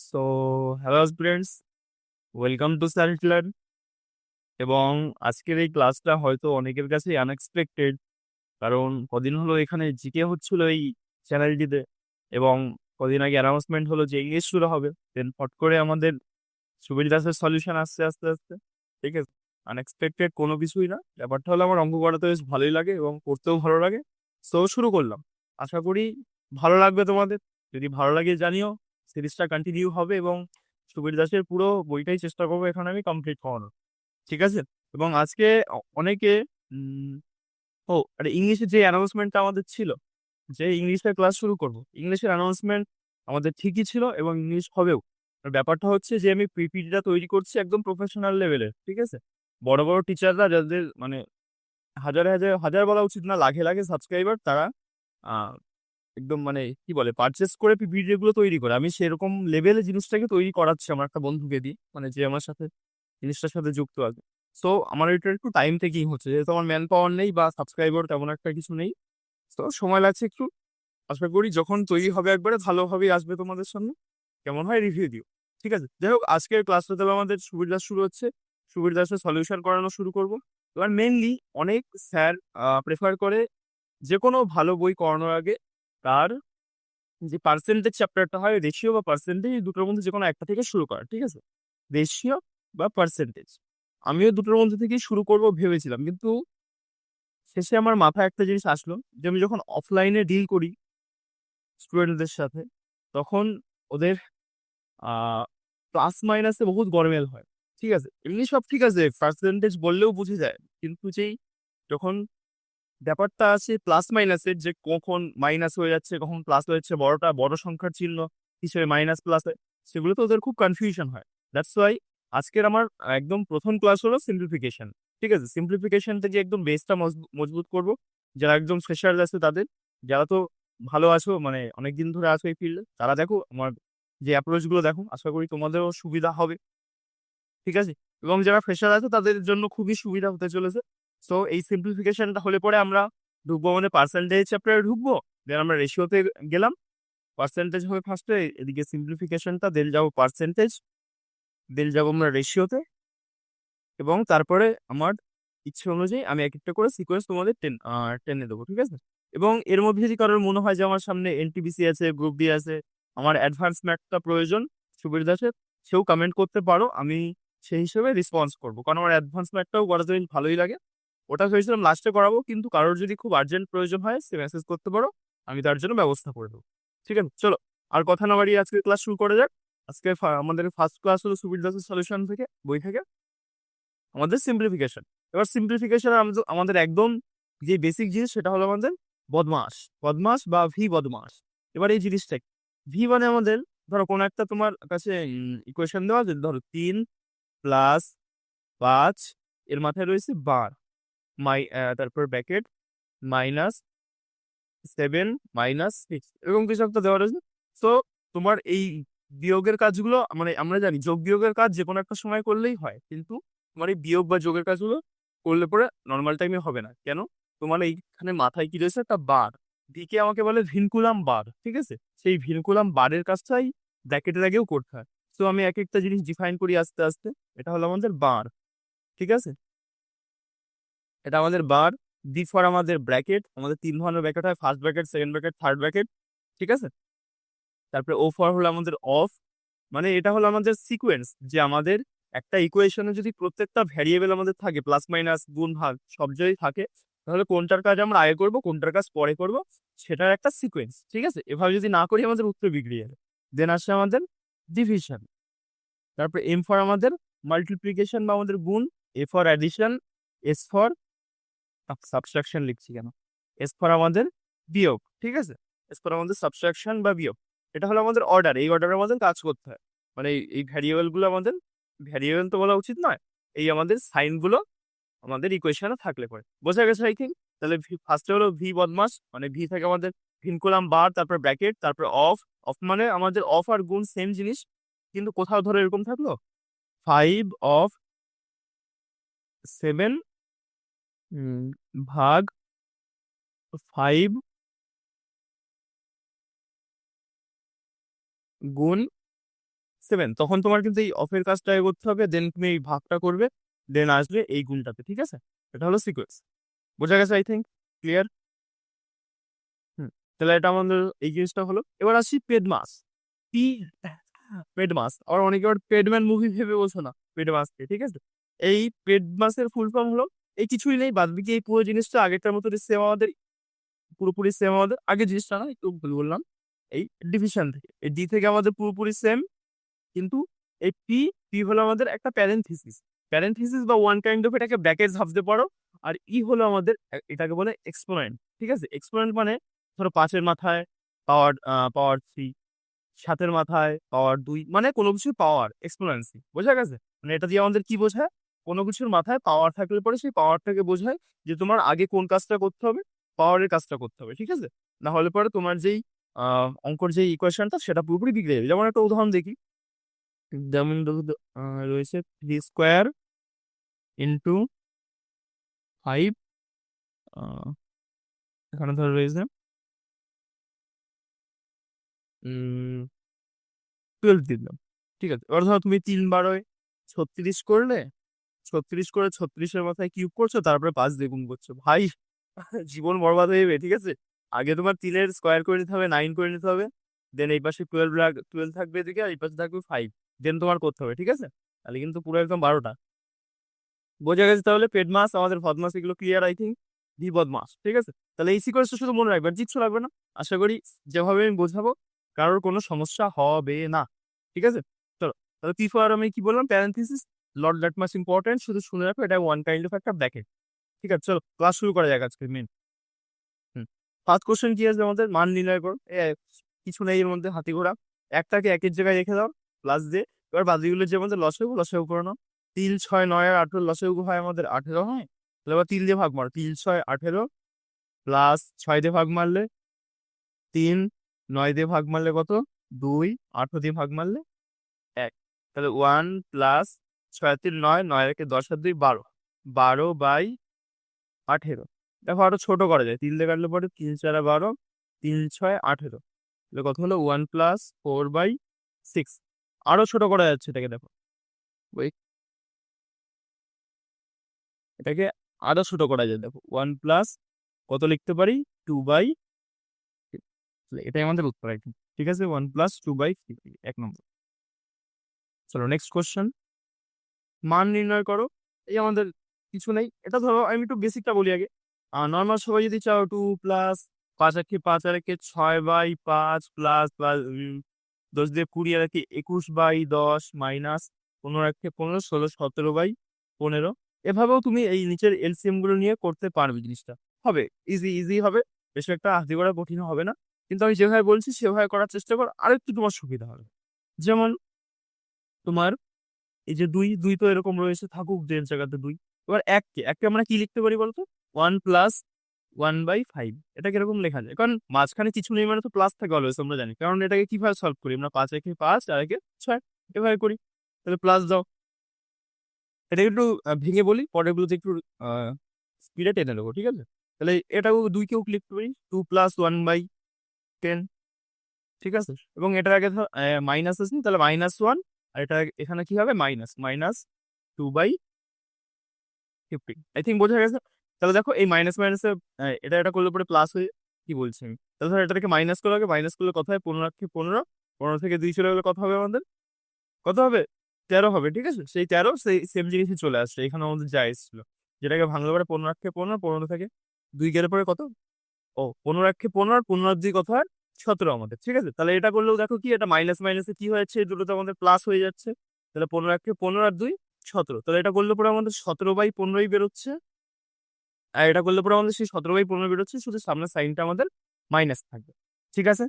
So hello students welcome to স্যারেট learn এবং আজকের এই ক্লাসটা হয়তো অনেকের কাছেই আনএক্সপেক্টেড কারণ কদিন হলো এখানে জিকে হচ্ছিল এই চ্যানেলটিতে এবং কদিন আগে অ্যানাউন্সমেন্ট হলো যে ইংলিশ শুরু হবে। দেন ফট করে আমাদের সুবিল দাসের সলিউশন আসছে, আস্তে আস্তে। ঠিক আছে? আনএক্সপেক্টেড কোনো কিছুই না। ব্যাপারটা হলো আমার অঙ্ক করাতে বেশ ভালোই লাগে এবং করতেও ভালো লাগে। সো শুরু করলাম। আশা করি ভালো লাগবে তোমাদের। যদি ভালো লাগে জানিও। সিরিজটা কন্টিনিউ হবে এবং সুবীর দাসের পুরো বইটাই চেষ্টা করব এখানে আমি কমপ্লিট করানোর। ঠিক আছে? এবং আজকে অনেকে ও, আরে ইংলিশের যে অ্যানাউন্সমেন্টটা আমাদের ছিল, যে ইংলিশের ক্লাস শুরু করব, ইংলিশের অ্যানাউন্সমেন্ট আমাদের ঠিকই ছিল এবং ইংলিশ হবেও। ব্যাপারটা হচ্ছে যে আমি পিপিটিটা তৈরি করছি একদম প্রফেশনাল লেভেলের ঠিক আছে? বড় বড় টিচাররা যাদের মানে হাজার হাজার হাজার বলা উচিত না, লাখে লাখে সাবস্ক্রাইবার তারা একদম মানে কি বলে পারচেস করে পিপিটি গুলো তৈরি করে। আমি সেরকম লেভেলে জিনিসটাকে তৈরি করাচ্ছি আমার একটা বন্ধুকে দিয়ে মানে যে আমার সাথে, জিনিসটার সাথে যুক্ত আছে। সো আমার এটা একটু টাইম থেকেই হচ্ছে। যেহেতু আমার ম্যান পাওয়ার নেই বা সাবস্ক্রাইবার তেমন একটা কিছু নেই। তো সময় লাগছে একটু। আশা করি যখন তৈরি হবে একবারে ভালোভাবেই আসবে তোমাদের সামনে। কেমন হয় রিভিউ দিও। ঠিক আছে? যাই হোক, আজকের ক্লাসটা তাহলে আমাদের সুবীর দাস শুরু হচ্ছে। সুবীর দাসের সলিউশন করানো শুরু করব। এবার মেনলি অনেক স্যার প্রেফার করে যে কোনো ভালো বই করানোর আগে তার যে পার্সেন্টেজ চ্যাপ্টারটা হয় রেশিও বা পার্সেন্টেজ দুটোর মধ্যে যে কোনো একটা থেকে শুরু করা, ঠিক আছে? রেশিও বা পার্সেন্টেজ আমিও দুটোর মধ্যে থেকেই শুরু করব ভেবেছিলাম, কিন্তু শেষে আমার মাথায় একটা জিনিস আসলো যে, আমি যখন অফলাইনে ডিল করি স্টুডেন্টদের সাথে, তখন ওদের প্লাস মাইনাসে বহুত গরমেল হয়, ঠিক আছে? এমনি সব ঠিক আছে পার্সেন্টেজ বললেও বুঝে যায়, কিন্তু যেই যখন ব্যাপারটা আছে প্লাস মাইনাসের যে কখন মাইনাস হয়ে যাচ্ছে, কখন প্লাস হয়েছে বড়টা বড় সংখ্যার চিহ্ন হিসেবে মাইনাস প্লাস হয় সেগুলো তো ওদের খুব কনফিউশন হয়। দ্যাটস ওয়াই আজকের আমার একদম প্রথম ক্লাস হলো সিম্পলিফিকেশন ঠিক আছে? সিম্পলিফিকেশনটা যে একদম বেসটা মজবুত করব। যারা একদম ফ্রেশার আছে তাদের, যারা তো ভালো আছো মানে অনেকদিন ধরে আছো এই ফিল্ডে তারা দেখো আমার যে অ্যাপ্রোচগুলো দেখো, আশা করি তোমাদেরও সুবিধা হবে। ঠিক আছে? এবং যারা ফ্রেশার আছে তাদের জন্য খুবই সুবিধা হতে চলেছে। সো এই সিম্পলিফিকেশনটা হলে পরে আমরা ঢুকবো মানে পার্সেন্টেজ চ্যাপ্টারে ঢুকবো দেন আমরা রেশিওতে গেলাম। পার্সেন্টেজ হবে ফার্স্টে এদিকে সিম্পলিফিকেশনটা দেন যাব পার্সেন্টেজ দেন যাব আমরা রেশিওতে এবং তারপরে আমার ইচ্ছে অনুযায়ী আমি এক একটা করে সিকোয়েন্স তোমাদের টেন টেনে দেবো, ঠিক আছে? এবং এর মধ্যে যদি কারোর মনে হয় যে আমার সামনে এনটিবিসি আছে গ্রুপ ডি আছে, আমার অ্যাডভান্স ম্যাথটা প্রয়োজন, সুবীর দাসের, সেও কমেন্ট করতে পারো, আমি সেই হিসেবে রেসপন্স করব। কারণ আমার অ্যাডভান্স ম্যাথটাও বেশ ভালোই লাগে। ওটা ভেবেছিলাম লাস্টে করাবো, কিন্তু কারোর যদি খুব আর্জেন্ট প্রয়োজন হয়, সে মেসেজ করতে পারো, আমি তার জন্য ব্যবস্থা করে দেবো। ঠিক আছে? চলো, আর কথা না বাড়িয়ে আজকে ক্লাস শুরু করা যাক। আজকে আমাদের ফার্স্ট ক্লাস হলো সুবীর দাসের সলিউশন থেকে, বই থেকে। আমাদের সিম্পলিফিকেশন এবার সিম্পলিফিকেশন আমাদের একদম যে বেসিক জিনিস, সেটা হলো আমাদের বদমাস বদমাস বা ভি বদমাস এবার এই জিনিসটা ভি মানে আমাদের, ধরো কোনো একটা তোমার কাছে ইকুয়েশন দেওয়া আছে, ধরো তিন প্লাস পাঁচ, এর মাথায় রয়েছে বার। মাই তারপর bracket minus seven minus six এরকম কিছু একটা দেওয়া রয়েছে। সো তোমার এই বিয়োগের কাজগুলো মানে আমরা জানি যোগ বিয়োগের কাজ যে কোনো একটা সময় করলেই হয়, কিন্তু তোমার এই বিয়োগ বা যোগের কাজগুলো করলে পরে নর্মাল টাইমে হবে না। কেন? তোমার এইখানে মাথায় কি রয়েছে? একটা বার দিকে আমাকে বলে ভিনকুলাম বার ঠিক আছে? সেই ভিনকুলাম বারের কাজটাই ব্র্যাকেটের আগেও করতে হয়। তো আমি এক একটা জিনিস ডিফাইন করি আস্তে আস্তে, এটা হলো আমাদের বার ঠিক আছে? এটা আমাদের বার ডি ফর আমাদের ব্র্যাকেট আমাদের তিন ধরনের ব্র্যাকেট হয় first bracket second bracket third bracket ঠিক আছে? তারপরে ও ফর হলো আমাদের অফ মানে এটা হলো আমাদের সিকোয়েন্স যে আমাদের একটা ইকুয়েশনে যদি প্রত্যেকটা ভ্যারিয়েবল আমাদের থাকে প্লাস মাইনাস গুণ, ভাগ, সব যদি থাকে, তাহলে কোনটার কাজ আমরা আগে করব, কোনটার কাজ পরে করব, সেটার একটা সিকোয়েন্স ঠিক আছে? এভাবে যদি না করি আমাদের উত্তর বিগড়ে যাবে দেন আসছে আমাদের ডিভিশন তারপরে এম ফর আমাদের মাল্টিপ্লিকেশন বা আমাদের গুণ A for addition S for subtraction লিখছি কেন? এস ফর আমাদের বিয়োগ, ঠিক আছে? এস ফর আমাদের সাবস্ট্রাকশন বা বিয়োগ, এটা হলো আমাদের অর্ডার এই অর্ডারের আমাদের কাজ করতে হয়। মানে এই ভ্যারিয়েবলগুলো আমাদের ভ্যারিয়েবল তো বলা উচিত নয়, এই আমাদের সাইনগুলো আমাদের ইকুয়েশনে থাকলে পরে। বোঝা গেছে আই থিঙ্ক তাহলে ফার্স্টে হলো ভি বদমাস মানে ভি থেকে আমাদের ভিনকুলাম বার তারপর ব্র্যাকেট তারপর অফ অফ মানে আমাদের অফ আর গুণ সেম জিনিস, কিন্তু কোথাও ধরো এরকম থাকল? ফাইভ অফ সেভেন ভাগ ফাইভ গুণ সেভেন তখন তোমার কিন্তু এই অফের কাজটা করতে হবে দেন তুমি এই ভাগটা করবে দেন আসবে এই গুণটাতে, ঠিক আছে? এটা হলো সিকোয়েন্স বোঝা গেছে আই থিঙ্ক ক্লিয়ার হুম। তাহলে এটা আমাদের এই জিনিসটা হলো। এবার আসি পেড মাস পি পেড মাস আবার অনেকে আবার পেডম্যান মুভি ভেবে বলছো না পেড মাসকে ঠিক আছে? এই পেড মাসের ফুল ফর্ম হলো এই কিছুই নেই, বাদ বাকি এই পুরো জিনিসটা আগেরটার মতো সেম আমাদের, পুরোপুরি সেম আমাদের আগের জিনিসটা না, একটু ভুল বললাম, এই ডিভিশন থেকে, এই ডি থেকে আমাদের পুরোপুরি সেম কিন্তু এই পি পি হলো আমাদের একটা প্যারেন্থিসিস প্যারেন্থিসিস বা ওয়ান কাইন্ড অফ এটাকে ব্র্যাকেট ভাবতে পারো, আর ই হলো আমাদের এটাকে বলে এক্সপোনেন্ট ঠিক আছে? এক্সপোনেন্ট মানে ধরো পাঁচের মাথায় পাওয়ার পাওয়ার থ্রি সাতের মাথায় পাওয়ার দুই মানে কোনো কিছুর পাওয়ার এক্সপোনেন্সি বোঝা গেছে? মানে এটা দিয়ে আমাদের কি বোঝায়? কোনো কিছুর মাথায় পাওয়ার থাকলে পরে সেই পাওয়ারটাকে বোঝায় যে তোমার আগে কোন কাজটা করতে হবে পাওয়ারের কাজটা করতে হবে, ঠিক আছে? না হলে পরে তোমার যেই অঙ্কর যে ইকুয়েশনটা সেটা পুরোপুরি বিগড়ে যাবে। যেমন একটা উদাহরণ দেখি। যেমন রয়েছে থ্রি স্কোয়ার ইন্টু ফাইভ এখানে ধর রয়েছে টুয়েলভ দিলাম। ঠিক আছে? এবার ধরো তুমি তিন বারোয় ছত্রিশ করলে ছত্রিশ করে ছত্রিশের মাথায় কিউব করছ, তারপরে পাঁচ দিয়ে গুণ করছ। ভাই, জীবন বরবাদ হয়ে যাবে ঠিক আছে? আগে তোমার তিনের স্কোয়ার করে নিতে হবে নাইন করে নিতে হবে দেন এই পাশে টুয়েলভ টুয়েলভ থাকবে এদিকে, আর এই পাশে থাকবে ফাইভ দেন তোমার করতে হবে, ঠিক আছে? তাহলে কিন্তু পুরো একদম বারোটা। বোঝা গেছে তাহলে? পেড মাস, আমাদের ভদমাস এগুলো ক্লিয়ার আই থিঙ্ক বিপদ মাস ঠিক আছে? তাহলে এই সিকোয়েন্সটা শুধু মনে রাখবে, আর লাগবে না। আশা করি যেভাবে আমি বোঝাবো, কারোর কোনো সমস্যা হবে না, ঠিক আছে? চলো, তাহলে পি ফর আমি কি বললাম? Parenthesis not that much important শুধু শুনে রাখো, এটা ওয়ান কাইন্ড অফ একটা ব্র্যাকেট ঠিক আছে, চলো ক্লাস শুরু করা যাক আজকে মেন ফার্স্ট কোশ্চেন কি আছে আমাদের? মান নির্ণয় করো। কিছু নেই এর মধ্যে, হাতি ঘোড়া। একটাকে একের জায়গায় রেখে দাও প্লাস দিয়ে। এবার বাদিগুলো যে আমাদের লসেও লসেও করে নাও। তিন, ছয়, নয় আর আঠেরো লসে লসেও হয় আমাদের আঠেরো, হয়? তাহলে এবার তিন দিয়ে ভাগ মারো। তিন, ছয়, আঠেরো প্লাস ছয় দিয়ে ভাগ মারলে তিন, নয় দিয়ে ভাগ মারলে কত? দুই, আঠেরো দিয়ে ভাগ মারলে এক। তাহলে ওয়ান প্লাস ছয় তিন নয় নয় একে দশ আর দুই বারো। বারো বাই আঠেরো। দেখো আরও ছোট করা যায়। তিন দিয়ে কাটলে পরে তিন চারা বারো, তিন ছয় আঠেরো। তাহলে কত হলো? One plus four by six. আরও ছোট করা যাচ্ছে এটাকে, দেখো। এটাকে আরও ছোট করা যায়, দেখো। ওয়ান প্লাস কত লিখতে পারি? টু বাই এটাই আমাদের উত্তর একদম ঠিক আছে? ওয়ান প্লাস টু বাই এক নম্বর। চলো নেক্সট কোশ্চেন মান নির্ণয় করো। এই আমাদের কিছু নেই। এটা ধরো আমি একটু বেসিকটা বলি আগে। নর্মাল সবাই যদি চাও টু প্লাস পাঁচ একে পাঁচ আর একে ছয় বাই পাঁচ প্লাস দশ দিয়ে কুড়ি আর একে একুশ বাই দশ মাইনাস পনেরো একে পনেরো, ষোলো, সতেরো বাই পনেরো। এভাবেও তুমি এই নিচের এলসিএমগুলো নিয়ে করতে পারবে জিনিসটা। হবে। ইজি ইজি হবে। বেশ একটা হাতি করা কঠিন হবে না। কিন্তু আমি যেভাবে বলছি সেভাবে করার চেষ্টা কর। আরেকটু তোমার সুবিধা হবে। যেমন তোমার এই যে দুই দুই তো এরকম রয়েছে, থাকুক দুইয়ের জায়গাতে দুই। এবার এককে এককে আমরা কি লিখতে পারি বলতো? One plus one by five. এটা কীরকম লেখা যায়? কারণ মাঝখানে কিছু নেই মানে তো প্লাস থাকে অলওয়েজ আমরা জানি। কারণ এটাকে কীভাবে সলভ করি? আমরা পাঁচ একে পাঁচ আর একে ছয় এভাবে করি। তাহলে প্লাস দাও। এটা একটু ভেঙে বলি পরেরগুলোতে একটু স্পিডে টেনে দেবো ঠিক আছে? তাহলে এটাও দুই দুইকেও লিখতে পারি two plus one by ten ঠিক আছে? এবং এটার আগে মাইনাস আছে তাহলে মাইনাস ওয়ান আর এটা এখানে কি হবে? Minus minus two by fifteen I think বোঝা গেছে? তাহলে দেখো এই মাইনাস মাইনাসে এটা এটা করলে পরে প্লাস হয়ে কি বলছি? আমি তাহলে ধর এটাকে মাইনাস করলে আগে মাইনাস করলে কথা হয়? পনেরো থেকে পনেরো। পনেরো থেকে দুই চলে গেলে কত হবে আমাদের? কত হবে? তেরো হবে, ঠিক আছে? সেই তেরো, সেই সেম জিনিসই চলে আসছে। এখানে আমাদের যা এসেছিল। যেটাকে ভাঙলে পরে পনেরো থেকে পনেরো পনেরো থেকে দুই গেলে পরে কত? ও, পনেরো একে পনেরো পনেরো দুই কত হয়? সতেরো আমাদের, ঠিক আছে? তাহলে এটা করলেও দেখো কি, এটা মাইনাস মাইনাসে কি হয়েছে? দুটো তো আমাদের প্লাস হয়ে যাচ্ছে। তাহলে পনেরো একে পনেরো আর দুই, সতেরো। তাহলে এটা করলে পরে আমাদের সতেরো বাই পনেরোই বেরোচ্ছে। আর এটা করলে পরে আমাদের সেই সতেরো বাই পনেরো বেরোচ্ছে, শুধু সামনের সাইনটা আমাদের মাইনাস থাকবে, ঠিক আছে?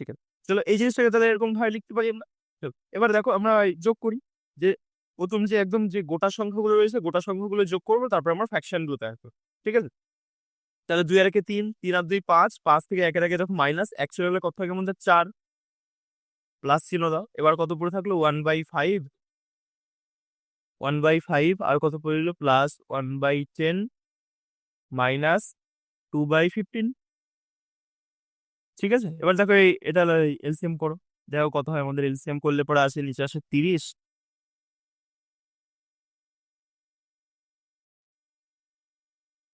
ঠিক আছে। চলো এই জিনিসটাকে তাহলে এরকম ভাবে লিখতে পারি আমরা। এবার দেখো আমরা যোগ করি। যে প্রথম যে একদম যে গোটা সংখ্যাগুলো রয়েছে, গোটা সংখ্যাগুলো যোগ করব, তারপর আমরা ফ্যাকশনগুলো তৈরি করব ঠিক আছে? তাহলে দুই আর একে তিন তিন আর দুই পাঁচ পাঁচ থেকে একের আগে দেখো মাইনাস একশো হলে কত থাকে আমাদের চার। প্লাস চিহ্ন দাও। এবার কত পড়ে থাকল? One by five one by five আর কত পড়ল plus one by ten minus two by fifteen ঠিক আছে? এবার দেখো এই, এটা এলসিএম করো। দেখো কত হয়? আমাদের এলসিএম করলে পরে আসে নিচে আসে তিরিশ।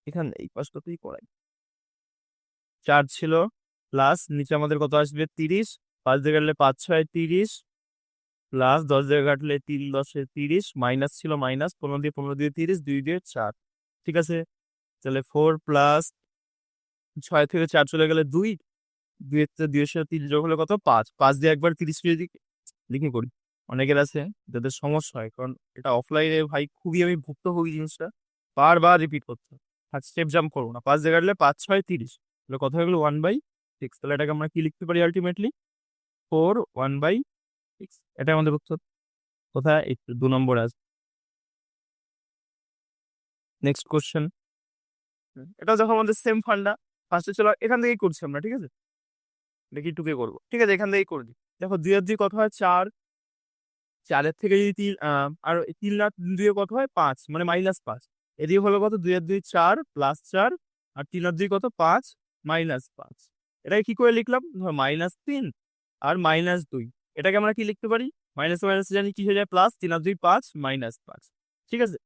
এখানে এই পাশটাতেই করাই। চার ছিল প্লাস নিচে আমাদের কত আসবে? তিরিশ, পাঁচ দিয়ে কাটলে পাঁচ ছয় তিরিশ প্লাস দশ দিয়ে কাটলে তিন দশে তিরিশ মাইনাস ছিল মাইনাস পনেরো দিয়ে পনেরো দিয়ে তিরিশ, দুই দিয়ে চার, ঠিক আছে? তাহলে ফোর প্লাস ছয় থেকে চার চলে গেলে দুই দুই দুইয়ের সাথে তিন যোগ হলে কত? পাঁচ পাঁচ দিয়ে একবার তিরিশ যদি লিখে করি, অনেকের আছে যাদের সমস্যা হয়, কারণ এটা অফলাইনে ভাই খুবই আমি ভুক্তভোগী জিনিসটা, বারবার রিপিট করতে আর স্টেপ জাম্প করব না। পাঁচ দিয়ে কাটলে পাঁচ, ছয়, তিরিশ। তাহলে কথা হয়ে গেলো? ওয়ান বাই সিক্স তাহলে এটাকে আমরা কি লিখতে পারি ultimately four one by six এটা আমাদের উত্তর। কোথায়? তো দু নম্বর আছে। নেক্সট কোশ্চেন এটা যখন আমাদের সেম ফান্ডা ফার্স্টে চলো, এখান থেকেই করছি আমরা, ঠিক আছে? দেখি টুকে করব। ঠিক আছে, এখান থেকেই করে দিই। দেখো, দুই আর দুই কত হয়? চার। চারের থেকে যদি তিন আর তিন আর দুয়ে কত হয়? পাঁচ। মানে মাইনাস পাঁচ। এদিকে হলো কত? দুই আর দুই চার প্লাস চার, আর তিন আর দুই কত? পাঁচ মাইনাস পাঁচ। এটাকে কি করে লিখলাম? ধর মাইনাস তিন আর মাইনাস দুই। এটাকে আমরা কি লিখতে পারি? মাইনাস মাইনাস জানি কি হয়ে যায়? প্লাস তিন আর দুই পাঁচ মাইনাস পাঁচ। ঠিক আছে?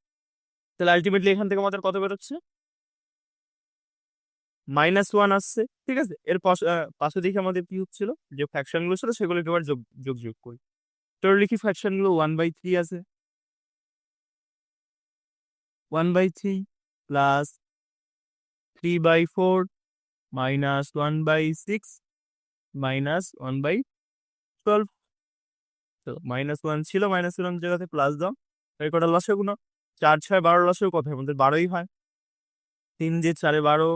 তাহলে আলটিমেটলি এখান থেকে আমাদের কত বেরোচ্ছে? মাইনাস ওয়ান আসছে। ঠিক আছে? এর পাশে দেখে আমাদের কি হচ্ছিল? যে ফ্যাকশনগুলো ছিল, সেগুলো এবার যোগ যোগ যোগ করি। তোর লিখি ফ্যাকশনগুলো ওয়ান বাই থ্রি আছে। One by three plus three by four minus one by six minus one by twelve তো মাইনাস ওয়ান ছিল মাইনাস ওয়ান জায়গাতে প্লাস দাও। এই কটা লসে গুলো চার, ছয়, বারো লসেও কথা আমাদের বারোই হয়। তিন দিয়ে চারে বারো,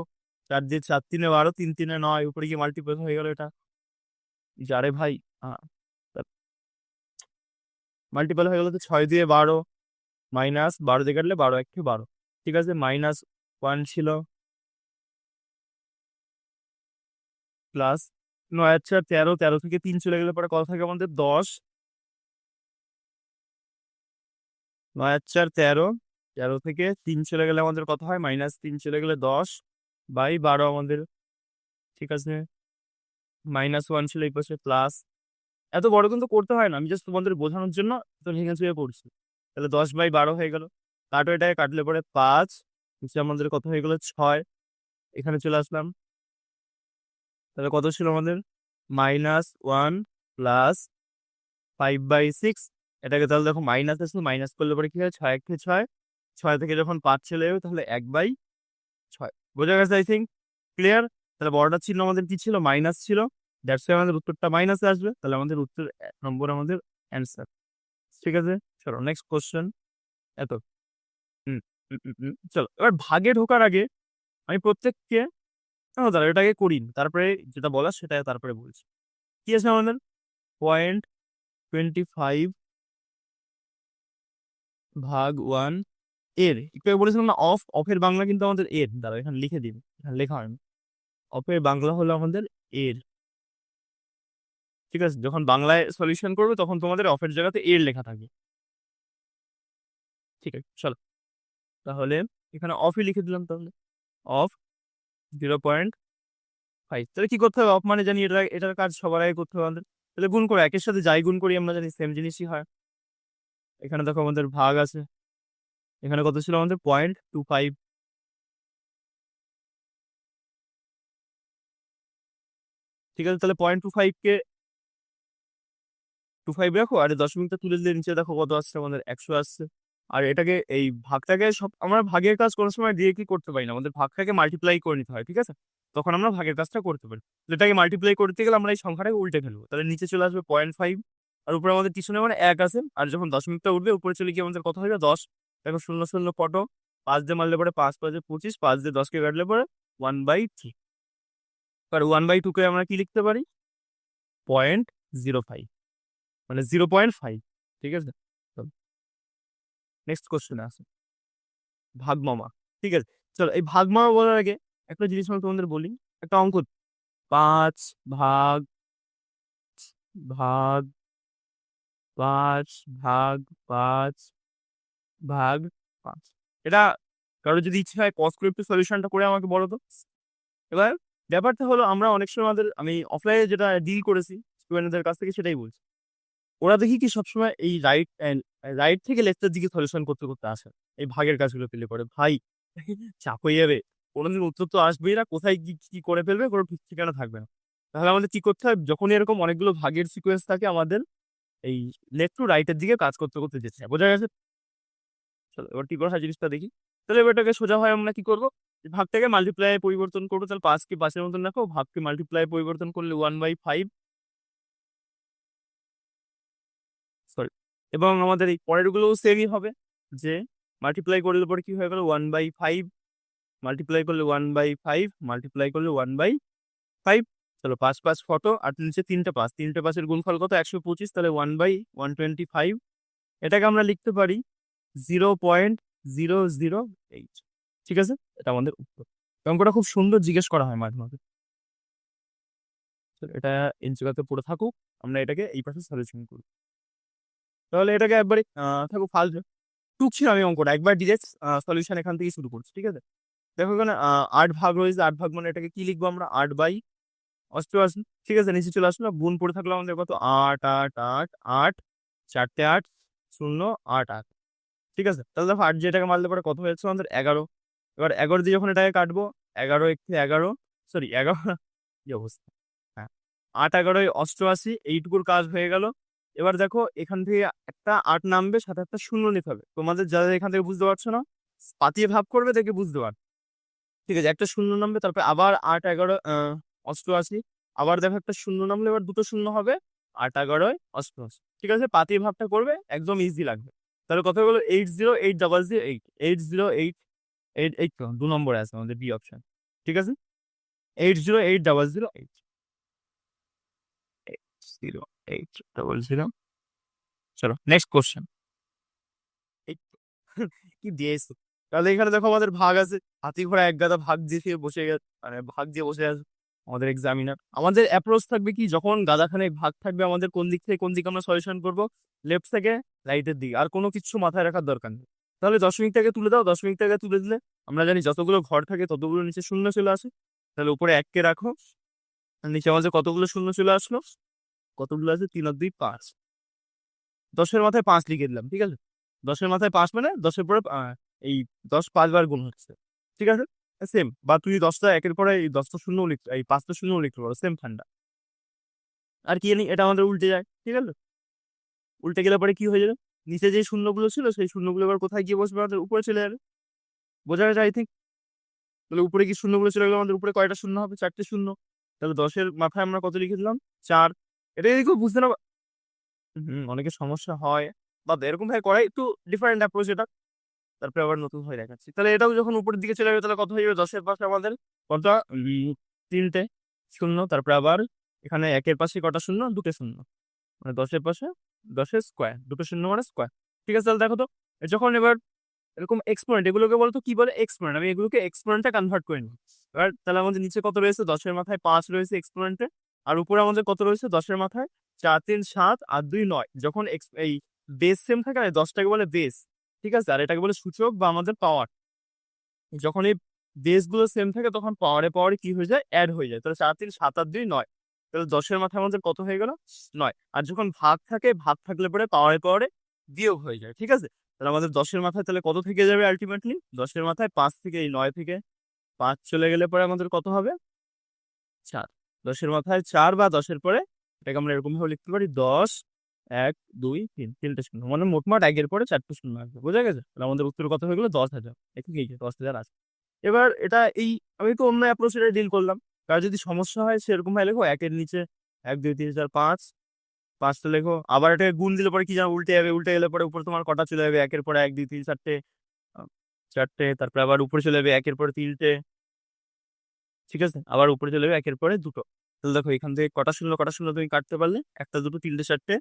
চার দিয়ে চার তিনে বারো, তিন তিনে নয়, উপরে গিয়ে মাল্টিপ্লাই হয়ে গেল এটা। যারে ভাই হ্যাঁ মাল্টিপল হয়ে গেল তো ছয় দিয়ে বারো মাইনাস বারো দিয়ে কাটলে বারো একটি বারো। ঠিক আছে, মাইনাস ওয়ান ছিল প্লাস নয় আর চার তেরো তেরো থেকে তিন চলে গেলে পরে কত থাকে আমাদের? দশ। নয় চার তেরো তেরো থেকে তিন চলে গেলে আমাদের কত হয়? মাইনাস তিন চলে গেলে দশ বাই বারো আমাদের। ঠিক আছে, মাইনাস ওয়ান ছিল এই পাশে প্লাস। এত বড় কিন্তু করতে হয় না, আমি জাস্ট তোমাদের বোঝানোর জন্য তো চুয়ে করছি। তাহলে দশ বাই বারো হয়ে গেল। কাটো এটাকে, কাটলে পরে পাঁচ, নিচে আমাদের কত হয়ে গেল? ছয়। এখানে চলে আসলাম। তাহলে কত ছিল আমাদের? Minus one plus five by six. এটাকে তাহলে দেখো মাইনাস আসলো মাইনাস করলে পরে কি হয়? ছয় এক থেকে ছয়। ছয় থেকে যখন পাঁচ যাবে, তাহলে এক বাই ছয়। বোঝা গেছে আই থিঙ্ক ক্লিয়ার তাহলে বড়টা ছিল আমাদের কি ছিল? মাইনাস ছিল। দ্যাটস আমাদের উত্তরটা মাইনাসে আসবে। তাহলে আমাদের উত্তর এক নম্বর আমাদের অ্যান্সার ঠিক আছে? চলো নেক্সট কোশ্চেন এত। হুম হুম, হুম, হুম, চলো এবার ভাগে ঢোকার আগে আমি প্রত্যেককে দাঁড়া এটাকে করি তারপরে যেটা বলার সেটা তারপরে বলছি। কি আছে আমাদের? পয়েন্ট টোয়েন্টি ফাইভ ভাগ ওয়ানের একটু বলেছিলাম না অফ অফের বাংলা কিন্তু আমাদের এর দাঁড়া এখানে লিখে দিন এখানে লেখা হয় না অফের বাংলা হলো আমাদের এর। ঠিক আছে যখন বাংলায় সলিউশন করবে তখন তোমাদের অফের জায়গাতে এর লেখা থাকবে। ঠিক আছে, চলো। তাহলে এখানে অফই লিখে দিলাম তাহলে। অফ জিরো পয়েন্ট ফাইভ তাহলে কি করতে হবে? অফ মানে জানি এটা, এটার কাজ সবার আগে করতে হবে আমাদের। তাহলে গুণ করে, একের সাথে যাই গুণ করি আমরা জানি সেম জিনিসই হয়। এখানে দেখো আমাদের ভাগ আছে। এখানে কত ছিল আমাদের? পয়েন্ট টু ফাইভ ঠিক আছে, তাহলে পয়েন্ট টু ফাইভকে টু ফাইভ রাখো, আর দশমিকটা তুলে দিলে নিচে দেখো কত আসছে? আমাদের একশো আসছে। আর এটাকে এই ভাগটাকে সব, আমরা ভাগের কাজ কোনো সময় দিয়ে কি করতে পারি না। আমাদের ভাগটাকে মাল্টিপ্লাই করে নিতে হয়, ঠিক আছে? তখন আমরা ভাগের কাজটা করতে পারি। যেটাকে মাল্টিপ্লাই করতে গেলে আমরা এই সংখ্যাটাকে উল্টে ফেলব। তাহলে নিচে চলে আসবে পয়েন্ট ফাইভ আর উপরে আমাদের পিছনে মানে এক আছে। আর যখন দশমিকটা উঠবে, উপরে চলে গিয়ে আমাদের কত হবে দশ। দেখো শূন্য শূন্য কত? পাঁচ দিয়ে মারলে পরে পাঁচ, পাঁচে পঁচিশ, পাঁচ দিয়ে দশকে কাটলে পরে ওয়ান বাই থ্রি আর ওয়ান বাই টুকে আমরা কি লিখতে পারি? পয়েন্ট জিরো ফাইভ মানে জিরো পয়েন্ট ফাইভ ঠিক আছে? নেক্সট কোশ্চেনে আসে ভাগমামা, ঠিক আছে? চলো, এই ভাগমামা বলার আগে একটা জিনিস আমি তোমাদের বলি। একটা অঙ্ক পাঁচ ভাগ ভাগ, পাঁচ ভাগ পাঁচ ভাগ, পাঁচ। এটা কারও যদি ইচ্ছে হয় পজ করে একটু সলিউশনটা করে আমাকে বলো তো। এবার ব্যাপারটা হলো, আমরা অনেক সময় আমাদের, আমি অফলাইনে যেটা ডিল করেছি স্টুডেন্টদের কাছ থেকে সেটাই বলছি। ওরা দেখি কি সবসময় এই রাইট রাইট থেকে লেফটের দিকে সলিউশন করতে করতে আসে। এই ভাগের কাজগুলো পেলে করে ভাই, চাপ হয়ে যাবে। কোনোদিন উত্তর তো আসবেই না। কোথায় কি কি করে ফেলবে? কোনো ঠিক ঠিকানা থাকবে না। তাহলে আমাদের কি করতে হয়? যখনই এরকম অনেকগুলো ভাগের সিকোয়েন্স থাকে আমাদের, এই লেফট টু রাইটের দিকে কাজ করতে করতে যেতে হয়। বোঝা গেছে? চলো, এবার কি করা জিনিসটা দেখি। তাহলে এবারটাকে সোজা হয় আমরা কি করব? ভাগটাকে মাল্টিপ্লাই পরিবর্তন করব। তাহলে পাঁচকে পাঁচের মতন রাখো। ভাগকে মাল্টিপ্লাই পরিবর্তন করলে ওয়ান বাই ফাইভ সরি এবং আমাদের এই পরেরগুলোও সেমই হবে, যে মাল্টিপ্লাই করলে পরে কি হয়ে গেল? ওয়ান বাই ফাইভ মাল্টিপ্লাই করলে ওয়ান বাই ফাইভ মাল্টিপ্লাই করলে ওয়ান বাই ফাইভ চলো পাঁচ পাঁচ ফটো, আর নিচে তিনটে পাঁচ, তিনটে পাঁচের গুণফল কত? একশো পঁচিশ, তাহলে one by one twenty five এটাকে আমরা লিখতে পারি zero point zero zero eight ঠিক আছে? এটা আমাদের উত্তর। অঙ্কটা খুব সুন্দর জিজ্ঞেস করা হয় মাঝে মাঝে। এটা ইঞ্চুকাতে পড়ে থাকুক, আমরা এটাকে এই পাশে সলিউশন করি। তাহলে এটাকে একবারে থাকুক ফালতু। টুক ছিল আমি অঙ্কটা, একবার ডিরেক্ট সলিউশন এখান থেকে শুরু করছি, ঠিক আছে? দেখো এখানে আট ভাগ রয়েছে আট ভাগ মানে এটাকে কি লিখব আমরা? আট বাই অষ্ট অষ্টআশি, ঠিক আছে? নিচে চলে আসলো, গুণ পড়ে থাকল আমাদের কত? আট আট আট আট, চারটে আট, শূন্য, আট আট, ঠিক আছে? তাহলে দেখো আট যেটাকে মারলে পরে কত হয়েছে আমাদের? এগারো। এবার এগারো দিয়ে যখন এটাকে কাটবো, এগারো একটি এগারো সরি এগারো, কি অবস্থা? হ্যাঁ আট এগারোয় অষ্টআশি, এইটুকুর কাজ হয়ে গেল। এবার দেখো এখান থেকে একটা আট নামবে, সাথে একটা শূন্য নিতে হবে। তোমাদের যারা এখান থেকে বুঝতে পারছ না, পাতিয়ে ভাব করবে দেখে বুঝতে পার ঠিক আছে, একটা শূন্য নামবে, তারপরে আবার আট এগারো অষ্টআশি, আবার দেখো একটা শূন্য নামলে এবার দুটো শূন্য হবে, আট, এগারোয়, অষ্টআশি। ঠিক আছে, পাতিয়ে ভাবটা করবে, একদম ইজি লাগবে। তাহলে কথা হলো eight zero eight double zero eight eight zero eight eight eight দু নম্বরে আছে আমাদের বি অপশন ঠিক আছে? Eight zero eight double zero eight zero double zero চলো নেক্সট কোশ্চেন কি দিয়েছে তাহলে এখানে দেখো আমাদের ভাগ আছে। হাতি ঘোড়া এক গাদা ভাগ দিয়ে বসে গেছে। মানে ভাগ দিয়ে বসে আছে আমাদের এক্সামিনার আমাদের অ্যাপ্রোচ থাকবে কি? যখন গাদাখানে ভাগ থাকবে আমাদের কোন দিক থেকে কোন দিকে আমরা সলিউশন করব? লেফট থেকে রাইটের দিকে। আর কোনো কিছু মাথায় রাখার দরকার নেই। তাহলে দশ মিনিট দশমিকটাকে তুলে দাও। দশ মিনিট দশমিকটাকে তুলে দিলে আমরা জানি যতগুলো ঘর থাকে ততগুলো নিচে শূন্য চলে আসে। তাহলে উপরে এককে রাখো। নিচে আমাদের কতগুলো শূন্য চলে আসলো? কতগুলো আছে? তিন আর দুই, পাঁচ। দশের মাথায় পাঁচ লিখে দিলাম, ঠিক আছে? দশের মাথায় পাঁচ মানে দশের পরে এই দশ পাঁচবার গুণ হচ্ছে, ঠিক আছে? সেম বা তুই দশটা একের পরে এই দশটা শূন্য লিখ এই পাঁচটা শূন্য লিখতে পারো সেম ঠান্ডা আর কি জানি, এটা আমাদের উল্টে যায়, ঠিক আছে? উল্টে গেলে পরে কি হয়ে যাবে? নিচে যে শূন্যগুলো ছিল, সেই শূন্যগুলো এবার কোথায় গিয়ে বসবে আমাদের? উপরে চলে যাবে। বোঝা গেছে আই থিঙ্ক তাহলে উপরে কি শূন্যগুলো চলে গেলে আমাদের উপরে কয়টা শূন্য হবে? চারটে শূন্য। তাহলে দশের মাথায় আমরা কত লিখে দিলাম? চার। এটা যদি কেউ বুঝতে না হুম, অনেকের সমস্যা হয়। বা এরকম ভাবে করাই একটু ডিফারেন্ট অ্যাপ্রোচ এটা। তারপরে আবার নতুন হয়ে দেখাচ্ছি। তাহলে এটাও যখন উপরের দিকে চলে যাবে, তাহলে কত হয়ে যাবে? দশের পাশে আমাদের কটা? তিনটে শূন্য। তারপরে আবার এখানে একের পাশে কটা শূন্য? দুটো শূন্য। মানে দশের পাশে দশের স্কোয়ার দুটো শূন্য মানে স্কোয়ার ঠিক আছে, তাহলে দেখো তো যখন এবার এরকম এক্সপোনেন্ট এগুলোকে বলতো কি বলে? এক্সপোনেন্ট আমি এগুলোকে এক্সপোনেন্টে কনভার্ট করে নিই। এবার তাহলে আমাদের নিচে কত রয়েছে? দশের মাথায় পাঁচ রয়েছে এক্সপোনেন্টে আর উপরে আমাদের কত রয়েছে? দশের মাথায়? চার, তিন, সাত আর দুই, নয়। যখন এই বেস সেম থাকে না দশটাকে বলে বেস ঠিক আছে? আর এটাকে বলে সূচক বা আমাদের পাওয়ার যখন এই বেসগুলো সেম থাকে, তখন পাওয়ারে পাওয়ারে কি হয়ে যায়? অ্যাড হয়ে যায়। তাহলে চার, তিন, সাত আর দুই, নয়। তাহলে দশের মাথায় আমাদের কত হয়ে গেল? নয়। আর যখন ভাগ থাকে, ভাগ থাকলে পরে পাওয়ারে পাওয়ারে বিয়োগ হয়ে যায়, ঠিক আছে? তাহলে আমাদের দশের মাথায় তাহলে কত থেকে যাবে আলটিমেটলি দশের মাথায় পাঁচ থেকে, এই নয় থেকে। পাঁচ চলে গেলে পরে আমাদের কত হবে? চার। দশের মাথায় চার বা দশের পরে এটাকে আমরা এরকম ভাবে লিখতে পারি দশ, এক, দুই, তিন, তিনটে শূন্য। মানে মোটমাট একের পরে চারটে শূন্য আসবে, বোঝা গেছে? তাহলে আমাদের উত্তর কত হয়ে গেলো? দশ হাজার। একটু কি দশ হাজার আছে এবার এটা এই, আমি একটু অন্য অ্যাপ্রোচ এটা ডিল করলাম। কার যদি সমস্যা হয় সেরকম ভাবে লেখো একের নিচে এক, দুই, তিন, চার, পাঁচ। পাঁচটা লেখো। আবার এটাকে গুণ দিলে পরে কি জানো উল্টে যাবে? উল্টে গেলে পরে উপরে তোমার কটা চলে যাবে? একের পরে এক, দুই, তিন, চারটে চারটে, তারপরে আবার উপরে চলে যাবে? একের পরে তিনটে। ঠিক আছে? আবার উপরে চলে যাবে, একের পরে দুটো। তাহলে দেখো এখান থেকে কটা শূন্য কটা শূন্য তুমি কাটতে পারলে, একটা, দুটো, তিনটে, চারটে,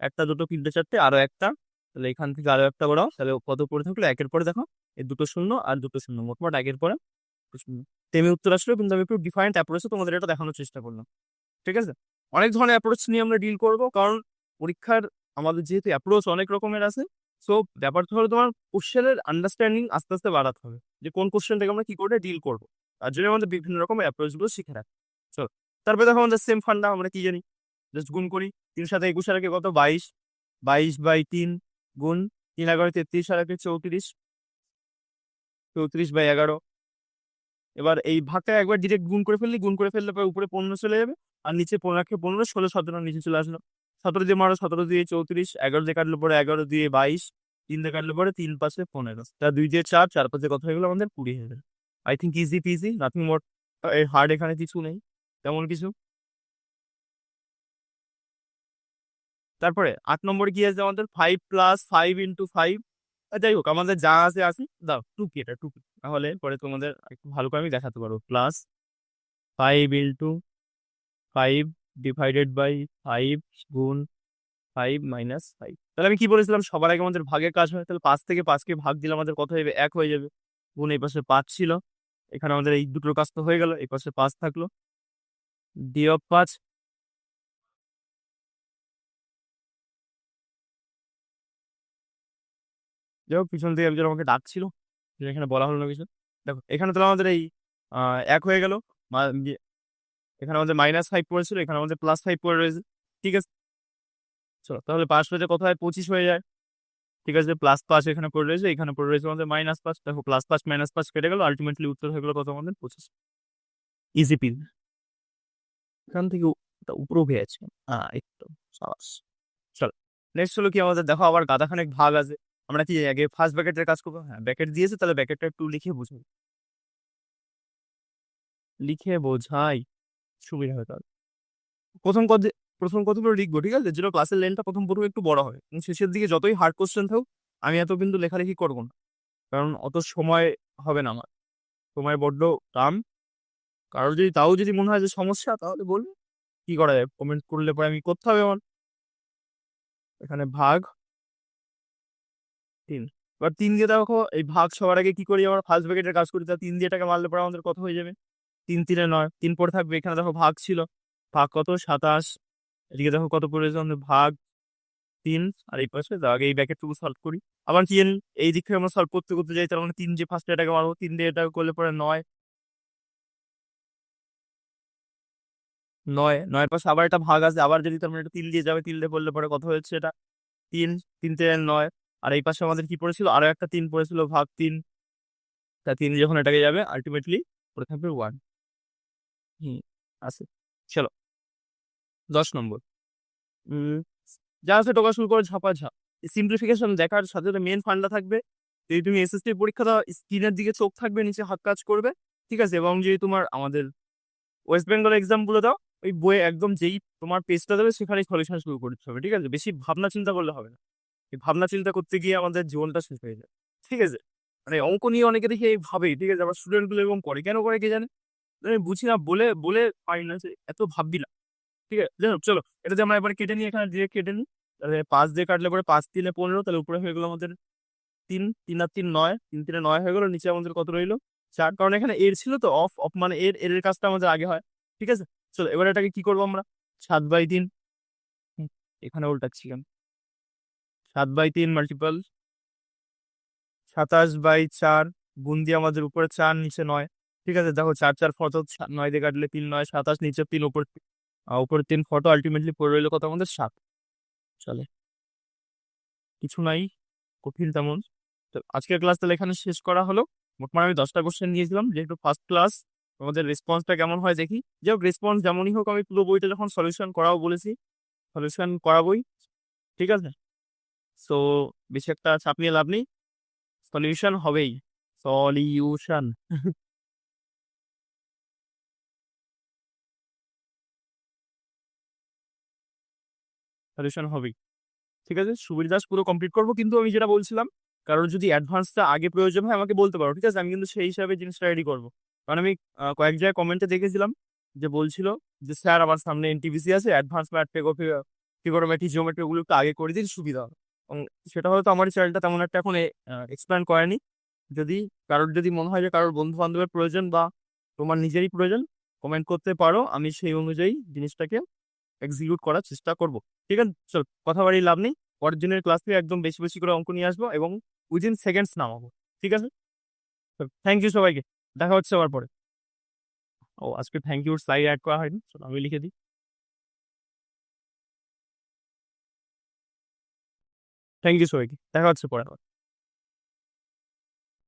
একটা, দুটো, তিনটে, চারটে, আরও একটা। তাহলে এখান থেকে আরও একটা বড় তাহলে কত পড়ে থাকল? একের পরে দেখো, এই দুটো শূন্য আর দুটো শূন্য, মোটমাট একের পরে শূন্য। তেমনি উত্তর আসলো, কিন্তু আমি একটু ডিফারেন্ট অ্যাপ্রোচে তোমাদের এটা দেখানোর চেষ্টা করলাম। ঠিক আছে? অনেক ধরনের অ্যাপ্রোচ নিয়ে আমরা ডিল করব, কারণ পরীক্ষার আমাদের যেহেতু অ্যাপ্রোচ অনেক রকমের আছে সো ব্যাপারটা হলো তোমার কোশ্চেনের আন্ডারস্ট্যান্ডিং আস্তে আস্তে বাড়াতে হবে। যে কোন কোশ্চেনটাকে আমরা কি করে ডিল করব। তার জন্য আমাদের বিভিন্ন রকম অ্যাপ্রোচগুলো শিখে রাখি। চলো তারপরে দেখো আমাদের সেম ফান্ডা আমরা কি জানি? জাস্ট গুণ করি। তিন সাথে একুশ আর কত? বাইশ। বাইশ বাই তিন গুণ তিন এগারো, তেত্রিশ আর চৌত্রিশ। চৌত্রিশ বাই এগারো। এবার এই ভাগটা একবার ডিরেক্ট গুণ করে ফেললি, গুণ করে ফেললে পরে উপরে পনেরো চলে যাবে। আর নিচে পনেরো পনেরো, ষোলো, সতেরো নিচে চলে আসলো। সতেরো দিয়ে মারো, সতেরো দিয়ে চৌত্রিশ। এগারো দিয়ে কাটলে পরে এগারো দিয়ে বাইশ। তিন দিয়ে কাটলে পরে তিন পাশে পনেরো। তা দুই দিয়ে চার চার পাশে কত হয়ে গেলো? আমাদের কুড়ি হয়ে গেল। I think easy peasy nothing more hard এখানে কিছু নেই, তেমন কিছু। তারপরে আট নম্বরে কি আছে আমাদের? Five plus five into five যাই হোক, আমাদের যা আছে আছে। দাও টু কি এটা টু। তাহলে পরে তোমাদের একটু ভালো করে আমি দেখাতে পারব। Plus five into five divided by five গুণ ফাইভ মাইনাস ফাইভ তাহলে আমি কি বলেছিলাম? সবার আগে আমাদের ভাগের কাজ হয়। তাহলে পাঁচ থেকে পাঁচকে ভাগ দিলে আমাদের কত হয়ে যাবে? এক হয়ে যাবে। গুণ এই পাশে পাঁচ ছিল। এখানে আমাদের এই দুটোর কাজ তো হয়ে গেল, এই পাশে পাঁচ থাকল। ডি অফ পাঁচ। যাই পিছন থেকে একজন আমাকে ডাকছিল এখানে বলা হলো না কিছু। দেখো, এখানে তাহলে আমাদের এই এক হয়ে গেল। এখানে আমাদের মাইনাস ফাইভ পড়েছিল, এখানে আমাদের প্লাস ফাইভ পড়ে রয়েছে। ঠিক আছে? চলো, তাহলে পাঁচ হয়ে হয়? পঁচিশ হয়ে যায়। ঠিক আছে প্লাস পাঁচ এখানে পড়ে রয়েছে, এখানে পড়ে রয়েছে আমাদের মাইনাস পাঁচ। দেখো প্লাস পাঁচ মাইনাস পাঁচ কেটে গেল আলটিমেটলি উত্তর হয়ে গেলো কত আমাদের? পঁচিশ। ইজি পিন এখান থেকে উপরে আছে হ্যাঁ একদম সাবাস। চলো নেক্সট হলো কি আমাদের? দেখো, আবার গাদাখানেক ভাগ আছে। আমরা কি আগে ফার্স্ট ব্যাকেটের কাজ করব? হ্যাঁ ব্যাকেট দিয়েছে, তাহলে ব্যাকেটটা একটু লিখে বুঝব লিখে বোঝাই, সুবিধা হয় তাহলে। প্রথম প্রথম কতগুলো লিখব, ঠিক আছে? যেটা ক্লাসের লেনটা প্রথম প্রথম একটু বড় হয়। এবং শেষের দিকে যতই হার্ড কোশ্চেন থাকুক, আমি এত কিন্তু লেখালেখি করব না। কারণ অত সময় হবে না আমার। সময় বড্ড কাম কারোর যদি, তাও যদি মনে হয় যে সমস্যা, তাহলে বলবে, কি করা যায়? কমেন্ট করলে পরে আমি করতে হবে আমার। এখানে ভাগ তিন। এবার তিন দিয়ে দেখো, এই ভাগ সবার আগে কি করি? আমরা ফার্স্ট ব্র্যাকেটের কাজ করি, তা তিন দিয়ে টাকা মারলে পরে আমাদের কত হয়ে যাবে? তিন তিনে নয়। তিন পরে থাকবে, এখানে দেখো ভাগ ছিল। ভাগ কত? সাতাশ। এদিকে দেখো কত পড়েছে, আমাদের ভাগ তিন, আর এই পাশে আগে এই ব্র্যাকেটটুকু সলভ করি। আবার কি এই দিক থেকে আমরা সলভ করতে করতে যাই, তার মানে তিন যে ফার্স্টে এটাকে মারবো, তিন দিয়ে এটা করলে পরে নয়। নয়, নয়ের পাশে আবার একটা ভাগ আছে, আবার যদি তার মানে এটা তিন দিয়ে যাবে, তিন দিয়ে করলে পরে কত হয়েছে এটা? তিন তিন তিন নয়। আর এই পাশে আমাদের কি পড়েছিল? আরও একটা তিন পড়েছিল, ভাগ তিন। তা তিন যখন এটাকে যাবে আলটিমেটলি পড়ে থাকবে ওয়ান হুম, আছে। চলো। দশ নম্বর। যা আছে টোকা শুরু করে ঝাপা ঝাপ সিম্পলিফিকেশন দেখার সাথে সাথে মেন ফান্ডা থাকবে। যদি তুমি এসএসসি পরীক্ষা দাও স্ক্রিনের দিকে চোখ থাকবে, নিচে হাত কাজ করবে, ঠিক আছে? এবং যদি তোমার আমাদের ওয়েস্ট বেঙ্গল এক্সামগুলো দাও, ওই বইয়ে একদম যেই তোমার পেজটা দেবে সেখানে সলিউশন শুরু করতে হবে, ঠিক আছে? বেশি ভাবনা চিন্তা করলে হবে না। এই ভাবনা চিন্তা করতে গিয়ে আমাদের জীবনটা শেষ হয়ে যায়, ঠিক আছে? মানে অঙ্ক নিয়ে অনেকে দেখি এই ভাবেই, ঠিক আছে? আবার স্টুডেন্টগুলো এবং করে, কেন করে কে জানে? বুঝি না, বলে বলে পারি না যে এত ভাববি না। ঠিক আছে? যাই চলো, এটা যে আমরা এবার কেটে নিই এখানে, দিয়ে কেটে নিই। তাহলে পাঁচ দিয়ে কাটলে পরে পাঁচ তিনে পনেরো, তাহলে উপরে হয়ে গেলো আমাদের তিন তিন আর তিন নয়, তিন তিনে নয় হয়ে গেলো, নিচে আমাদের কত রইল? চার, কারণ এখানে এর ছিল তো, অফ অফ মানে এর এর এর কাজটা আমাদের আগে হয়, ঠিক আছে? চলো, এবার এটাকে কি করব আমরা? সাত বাই তিন এখানে উল্টাচ্ছি কেন? সাত বাই তিন মাল্টিপল সাতাশ বাই চার গুণ দিয়ে আমাদের উপরে চার, নিচে নয়, ঠিক আছে? দেখো, চার চার ফটো নয় দিয়ে কাটলে তিন, নয়, সাতাশ, নিচে তিন, উপর উপরে তিন ফটো আলটিমেটলি পড়ে রইল কত? আমাদের সাত। চলে। কিছু নাই, কঠিন তেমন। তো আজকের ক্লাস তাহলে এখানে শেষ করা হলো। মোটমাট আমি দশটা কোশ্চেন নিয়েছিলাম, যেহেতু ফার্স্ট ক্লাস আমাদের রেসপন্সটা কেমন হয় দেখি। যাই হোক রেসপন্স যেমনই হোক, আমি পুরো বইটা যখন সলিউশন করাও বলেছি সলিউশন করাবোই। ঠিক আছে? সো বেশি একটা চাপ নিয়ে লাভ নেই। সলিউশন হবেই। সলিউশন সলিউশন হবেই। ঠিক আছে? সুবীর দাস পুরো কমপ্লিট করব, কিন্তু আমি যেটা বলছিলাম কারোর যদি অ্যাডভান্সটা আগে প্রয়োজন হয়, আমাকে বলতে পারো, ঠিক আছে? আমি কিন্তু সেই হিসাবে জিনিসটা রেডি করব। কারণ আমি কয়েক জায়গায় কমেন্টে দেখেছিলাম, যে বলছিল যে, স্যার, আমার সামনে এনটিভিসি আছে অ্যাডভান্স ম্যাথ ফিগোমেট্রি জিওমেট্রি ওগুলো একটু আগে করে দিন, সুবিধা হবে। সেটা হয়তো আমার চ্যানেলটা তেমন একটা এখন এক্সপ্লেন করেনি। যদি কারোর, যদি মনে হয় যে কারোর বন্ধু বান্ধবের প্রয়োজন বা তোমার নিজেরই প্রয়োজন কমেন্ট করতে পারো। আমি সেই অনুযায়ী জিনিসটাকে এক্সিকিউট করার চেষ্টা করব। ঠিক আছে? চল, কথা বাড়ি লাভ নেই। পরের দিনের ক্লাস থেকে একদম বেশি বেশি করে অঙ্ক নিয়ে আসব এবং উইদিন সেকেন্ডস নামাবো। ঠিক আছে? থ্যাংক ইউ সবাইকে। দেখা হচ্ছে আবার পরে। ও, আজকে থ্যাংক ইউর স্লাইড অ্যাড করা হয়নি। চলো আমি লিখে দিই। থ্যাংক ইউ সবাইকে। দেখা হচ্ছে পরে আবার।